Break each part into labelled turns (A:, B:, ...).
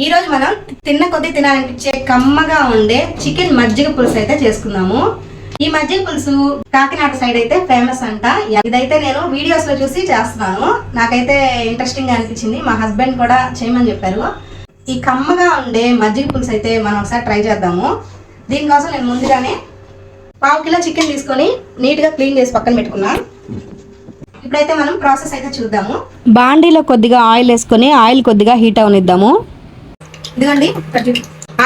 A: ఈ రోజు మనం తిన్న కొద్దీ తినాలనిపించే కమ్మగా ఉండే చికెన్ మజ్జిగ పులుసు అయితే చేసుకుందాము. ఈ మజ్జిగ పులుసు కాకినాడ సైడ్ అయితే ఫేమస్ అంట. ఇదైతే నేను వీడియోస్లో చూసి చేస్తున్నాను. నాకైతే ఇంట్రెస్టింగ్గా అనిపించింది. మా హస్బెండ్ కూడా చేయమని చెప్పారు. ఈ కమ్మగా ఉండే మజ్జిగ పులుసు అయితే మనం ఒకసారి ట్రై చేద్దాము. దీనికోసం నేను ముందుగానే పావు కిలో చికెన్ తీసుకొని నీట్గా క్లీన్ చేసి పక్కన పెట్టుకున్నాను ఇప్పుడైతే మనం ప్రాసెస్ అయితే చూద్దాము.
B: బాండీలో కొద్దిగా ఆయిల్ వేసుకొని ఆయిల్ కొద్దిగా హీట్ అవనిద్దాము.
A: ఇదిగోండి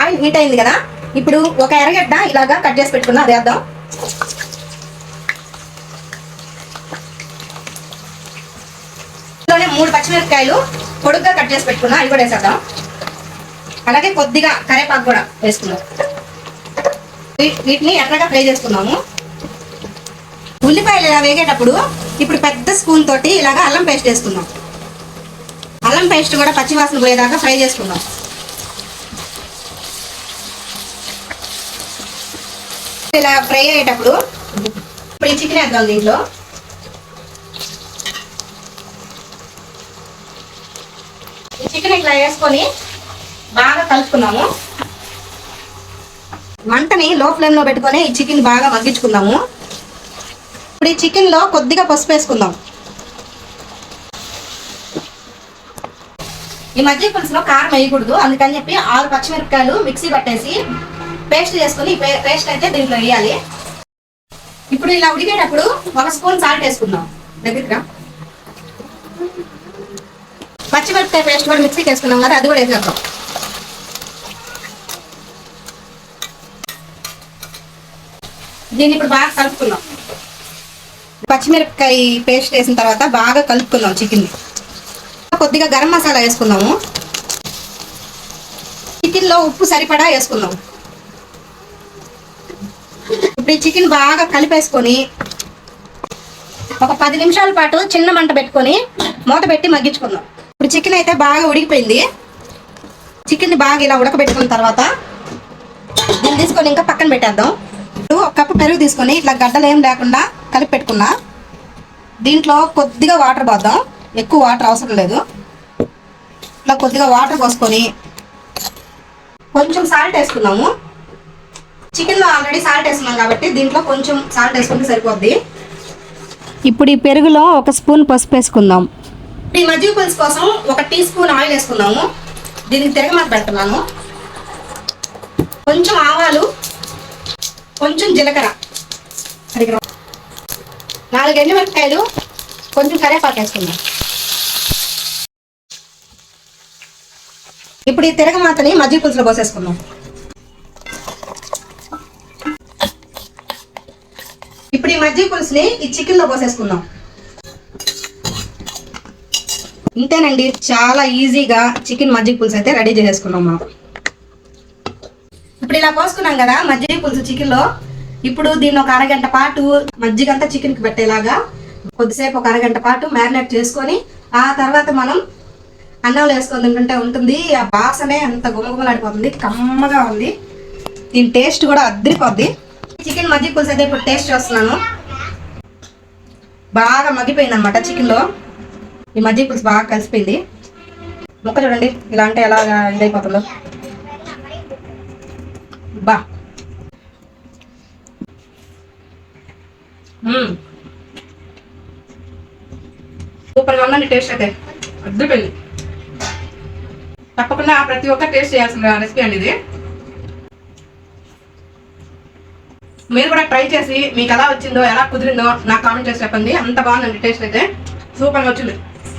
A: ఆయిల్ హీట్ అయింది కదా? ఇప్పుడు ఒక ఎర్రగడ్డ ఇలాగా కట్ చేసి పెట్టుకున్నా అది వేద్దాం. ఇందులోనే మూడు పచ్చిమిరపకాయలు పొడుగ్గా కట్ చేసి పెట్టుకున్నా అవి కూడా వేసేద్దాం. అలాగే కొద్దిగా కరేపాకు కూడా వేసుకున్నాం వీటిని ఎర్రగా ఫ్రై చేసుకున్నాము ఉల్లిపాయలు ఇలా వేగేటప్పుడు ఇప్పుడు పెద్ద స్పూన్ తోటి ఇలాగా అల్లం పేస్ట్ వేసుకుందాం. అల్లం పేస్ట్ కూడా పచ్చివాసన పోయేదాకా ఫ్రై చేసుకుందాం. ఇలా ఫ్రై అయ్యేటప్పుడు ఇప్పుడు ఈ చికెన్ వేద్దాం దీంట్లో. ఈ చికెన్ ఇట్లా వేసుకొని బాగా కలుపుకున్నాము. మంటని లో ఫ్లేమ్లో పెట్టుకొని ఈ చికెన్ బాగా మగ్గించుకుందాము. ఇప్పుడు ఈ చికెన్లో కొద్దిగా పసుపు వేసుకుందాం. ఈ మధ్య పులుసులో కారం వేయకూడదు. అందుకని చెప్పి ఆరు పచ్చిమిరపకాయలు మిక్సీ పట్టేసి పేస్ట్ చేసుకుని పేస్ట్ అయితే దీంట్లో వేయాలి. ఇప్పుడు ఇలా ఉడికేటప్పుడు ఒక స్పూన్ సాల్ట్ వేసుకుందాం. దగ్గరికి పచ్చిమిరపకాయ పేస్ట్ కూడా మిక్సీకి వేసుకున్నాం కదా అది కూడా వేసేద్దాం. దీన్ని ఇప్పుడు బాగా కలుపుకున్నాం పచ్చిమిరపకాయ పేస్ట్ వేసిన తర్వాత బాగా కలుపుకున్నాం చికెన్ని. కొద్దిగా గరం మసాలా వేసుకుందాము. చికెన్లో ఉప్పు సరిపడా వేసుకుందాం. ఇప్పుడు ఈ చికెన్ బాగా కలిపేసుకొని ఒక పది నిమిషాల పాటు చిన్న మంట పెట్టుకొని మూత పెట్టి మగ్గించుకుందాం. ఇప్పుడు చికెన్ అయితే బాగా ఉడికిపోయింది. చికెన్ని బాగా ఇలా ఉడకబెట్టుకున్న తర్వాత దీన్ని తీసుకొని ఇంకా పక్కన పెట్టేద్దాం. ఇప్పుడు ఒక కప్పు పెరుగు తీసుకొని ఇట్లా గడ్డలు ఏం లేకుండా కలిపి పెట్టుకున్నా. దీంట్లో కొద్దిగా వాటర్ పోద్దాం. ఎక్కువ వాటర్ అవసరం లేదు. ఇట్లా కొద్దిగా వాటర్ పోసుకొని కొంచెం సాల్ట్ వేసుకున్నాము చికెన్లో ఆల్రెడీ సాల్ట్ వేసుకున్నాం కాబట్టి దీంట్లో కొంచెం సాల్ట్ వేసుకుంటే సరిపోద్ది.
B: ఇప్పుడు ఈ పెరుగులో ఒక స్పూన్ పసుపు వేసుకుందాం.
A: ఈ మజ్జిగ పులుసు కోసం ఒక టీ స్పూన్ ఆయిల్ వేసుకున్నాము దీనికి తిరగమాత పెడుతున్నాను. కొంచెం ఆవాలు కొంచెం జీలకర్ర. నాలుగు ఎండుమిరపకాయలు కొంచెం కరివేపాకు వేసుకుందాం. ఇప్పుడు ఈ తిరగమాతని మజ్జిగ పులుసులో పోసేసుకుందాం. మజ్జిగ పులుసుని ఈ చికెన్లో పోసేసుకుందాం. ఇంతేనండి చాలా ఈజీగా చికెన్ మజ్జిగ పులుసు అయితే రెడీ చేసేసుకున్నాం మనం. ఇప్పుడు ఇలా పోసుకున్నాం కదా మజ్జిగ పులుసు చికెన్లో. ఇప్పుడు దీన్ని ఒక అరగంట పాటు మజ్జిగ అంతా చికెన్కి పెట్టేలాగా కొద్దిసేపు ఒక అరగంట పాటు మ్యారినేట్ చేసుకొని ఆ తర్వాత మనం అన్నంలో వేసుకొని తింటుంటే ఉంటుంది. ఆ వాసనే అంత గుమగుమలాడిపోతుంది కమ్మగా ఉంది. దీని టేస్ట్ కూడా అద్దరిపోద్ది చికెన్ మజ్జిగ పులుసు అయితే ఇప్పుడు టేస్ట్ చేస్తున్నాను. బాగా మగ్గిపోయింది అనమాట చికెన్లో. ఈ మజ్జిగ పులుసు బాగా కలిసిపోయింది. ముక్క చూడండి ఇలా అంటే ఎలా ఇదైపోతుందో బా. సూపర్గా ఉందండి టేస్ట్ అయితే. అద్దరిపోయింది తప్పకుండా ప్రతి ఒక్క టేస్ట్ చేయాల్సిన రెసిపీ అండి ఇది. మీరు కూడా ట్రై చేసి మీకు ఎలా వచ్చిందో ఎలా కుదిరిందో నాకు కామెంట్ చేసి చెప్పండి. అంత బాగుందండి టేస్ట్ అయితే. సూపర్గా వచ్చింది.